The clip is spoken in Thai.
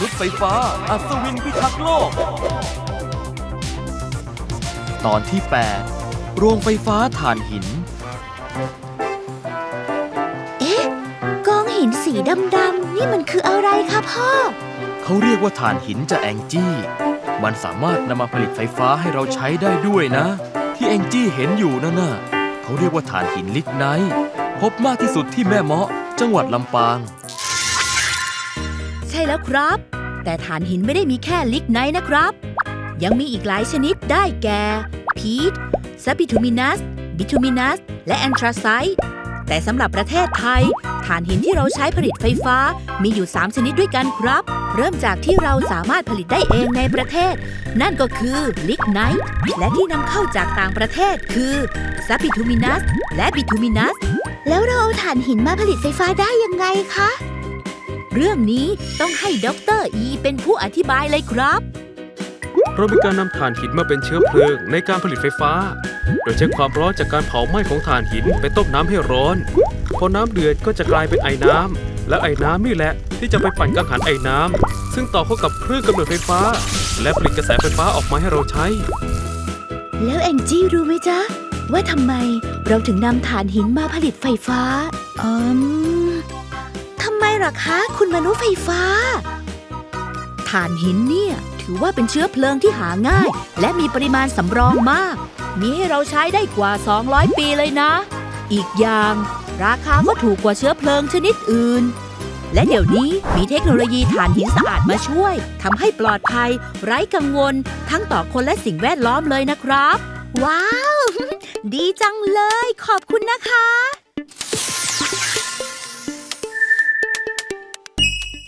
นุษย์ไฟฟ้า อัศวินพิทักษ์โลก ตอนที่ 8 โรงไฟฟ้าถ่านหิน เอ๊ะกองหินสีดำๆนี่มันคืออะไรคะพ่อ เขาเรียกว่าถ่านหินจะแองจี้ มันสามารถนำมาผลิตไฟฟ้าให้เราใช้ได้ด้วยนะ ที่แองจี้เห็นอยู่นั่นน่ะเขาเรียกว่าถ่านหินลิกไนท์พบมากที่สุดที่แม่เมาะจังหวัดลำปางใช่แล้วครับ แต่ฐานหินไม่ได้มีแค่ลิกไนท์นะครับ ยังมีอีกหลายชนิดได้แก่พีทซับิทูมินัส บิทูมินัส และแอนทราไซต์แต่สำหรับประเทศไทยฐานหินที่เราใช้ผลิตไฟฟ้ามีอยู่ 3 ชนิดด้วยกันครับ เริ่มจากที่เราสามารถผลิตได้เองในประเทศ นั่นก็คือลิกไนท์และที่นำเข้าจากต่างประเทศคือซับิทูมินัสและบิทูมินัส แล้วเราเอาถ่านหินมาผลิตไฟฟ้าได้ยังไงคะ เรื่องนี้ต้องให้ด็อกเตอร์อีเป็นผู้อธิบายเลยครับ เรามีการนำถ่านหินมาเป็นเชื้อเพลิงในการผลิตไฟฟ้า โดยใช้ความร้อนจากการเผาไหม้ของถ่านหินไปต้มน้ำให้ร้อน พอน้ำเดือดก็จะกลายเป็นไอ้น้ำ และไอ้น้ำนี่แหละที่จะไปปั่นกังหันไอ้น้ำ ซึ่งต่อเข้ากับเครื่องกำเนิดไฟฟ้า และผลิตกระแสไฟฟ้าออกมาให้เราใช้ แล้วแองจี้รู้ไหมจ๊ะ ว่าทำไมเราถึงนำถ่านหินมาผลิตไฟฟ้า อืม ทำไมล่ะคะ คุณมนุษย์ไฟฟ้า ถ่านหินเนี่ยถือว่าเป็นเชื้อเพลิงที่หาง่าย และมีปริมาณสำรองมาก มีให้เราใช้ได้กว่า 200 ปีเลยนะ อีกอย่าง ราคาก็ถูกกว่าเชื้อเพลิงชนิดอื่น และเดี๋ยวนี้มีเทคโนโลยีถ่านหินสะอาดมาช่วยทำให้ปลอดภัย ไร้กังวล ทั้งต่อคนและสิ่งแวดล้อมเลยนะครับ ว้าว ดีจังเลย ขอบคุณนะคะ